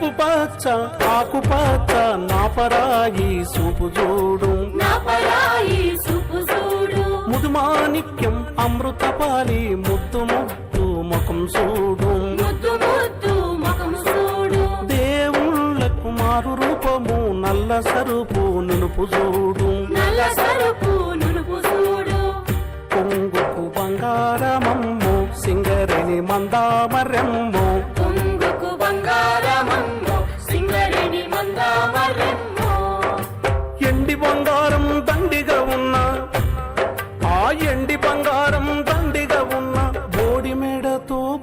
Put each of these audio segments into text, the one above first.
ఆకుపచ్చ చూడు. నా పరాయి సుపు చూడు. ముదుమాణిక్యం అమృతపాలి ముద్దు ముద్దు ముఖం చూడు. ముద్దు ముద్దు ముఖం చూడు. దేవుళ్ళకు మారు రూపము నల్ల సరుపు నునుపు చూడు. నల్ల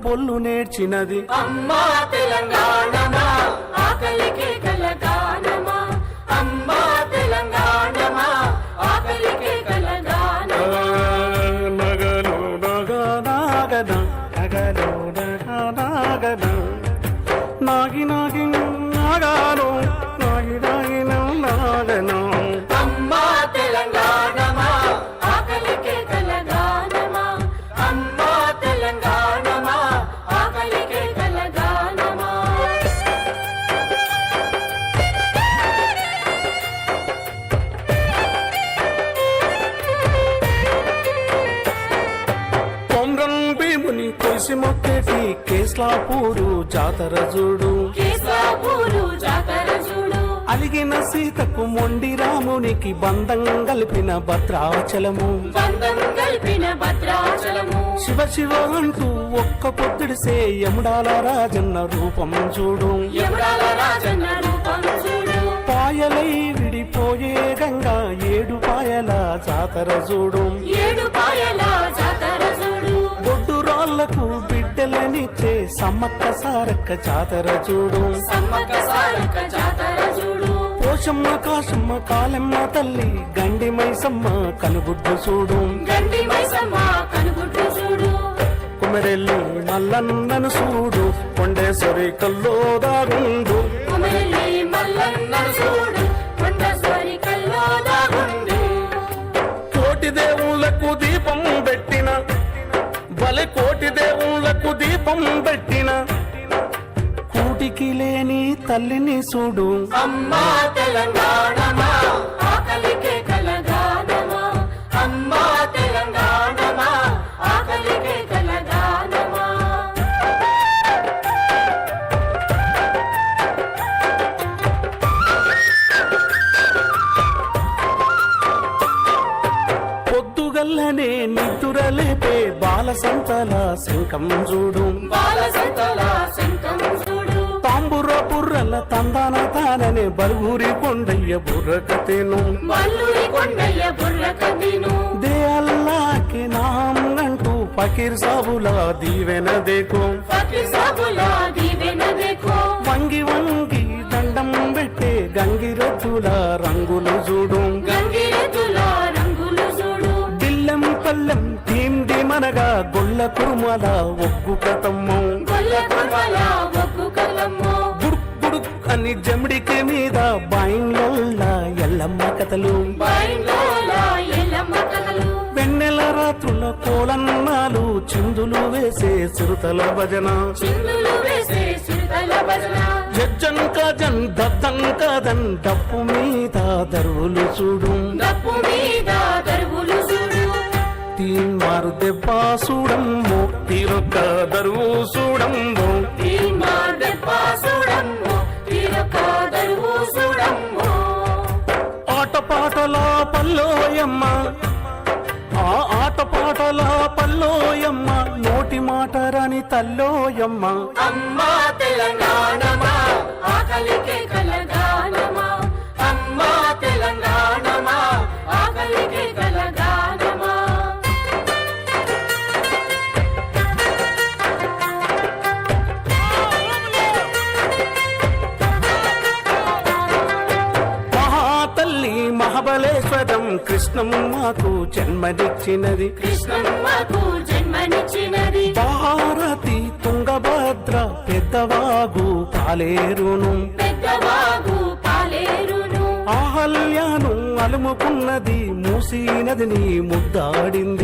బొల్లు నేర్చినది. అమ్మా ఆకలికి కలగానమా అమ్మా ఆకలికి కలగానమా నగలు నగలు నాగి నాగి నాగాను మొక్కేటి కేస్లాపూరు జాతర చూడు అలిగిన సీతకు మొండి రామునికి బంధం కలిపిన భద్రాచలము. శివ శివ అంటూ ఒక్క పొద్దుడిసే యముడాల రాజన్న రూపం చూడు పాయలై విడిపోయే గంగా ఏడు పాయల జాతర చూడు ఏడు పాయల జాతర చూడు రాళ్ళకు బిడ్డలనిచ్చే సమ్మక్క సారక్క జాతర చూడు. సమ్మక్క సారక్క జాతర చూడు. పోషమ్మ కాశమ్మ కాలమ్మ తల్లి గండి మైసమ్మ కనుగుడ్డు చూడు. గండి మైసమ్మ కనుగుడ్డు చూడు. కుమరెల్లి మల్లన్నను చూడు కొండేశ్వరి కల్లో దాగుండు. చూడు కొండస్వరి కల్లో దాగుండు. కోటి దేవుళ్ళకు దీపం పెట్టిన బలి కోటి దేవుళ్ళకు దీపం పెట్టిన. కూటికి లేని తల్లిని చూడు. అమ్మా తెలంగాణమా పొద్దుగల్లనే నిద్దురలేపే బాల సంతల శంఖం చూడు. తాంబుర బుర్రల తందాన తాననే బరుగురి కొండయ్య బుర్రకతేను మల్లూరి కొండయ్య బుర్ర కదిను దే అల్లాకి నాం అంటూ ఫకీర్ సాబుల దీవెన దేకో. వంగి వంగి దండం పెట్టే గంగిరతుల రంగులు చూడు. కురుమల ఒగ్గు కథమ్ము అని జమిడికి మీద బాయిన్లోళ్ళ ఎల్లమ్మ కథలు. వెన్నెల రాత్రుల కోలన్నాలు చిందులు వేసే చిరుతల భజన. జజ్జన్ కాజన్ దద్దం కాదన్ డప్పు మీద దరువులు చూడు. డప్పు మీద దరువులు చూడు తీన్మారు దెబ్బ చూడమ్ము తీరొక్క దరువు చూడమ్ము తీమా దెబ్బ చూడమ్మో తీరొక్క దరువు చూడమ్మో ఆటపాటల పల్లోయమ్మ. ఆ ఆటపాటల పల్లోయమ్మ. నోటి మాట రాని తల్లోయమ్మ. అమ్మా తెలంగాణమా ఆకలికే మహాబలేశ్వరం కృష్ణమ్మకు జన్మనిచ్చినది. కృష్ణమ్మకు జన్మనిచ్చినది. భారతి తుంగభద్ర పెద్దవాగు పాలేరును. పెద్దవాగు పాలేరును. ఆహల్యాను అలుముకున్నది మూసీ నదిని ముద్దాడింది.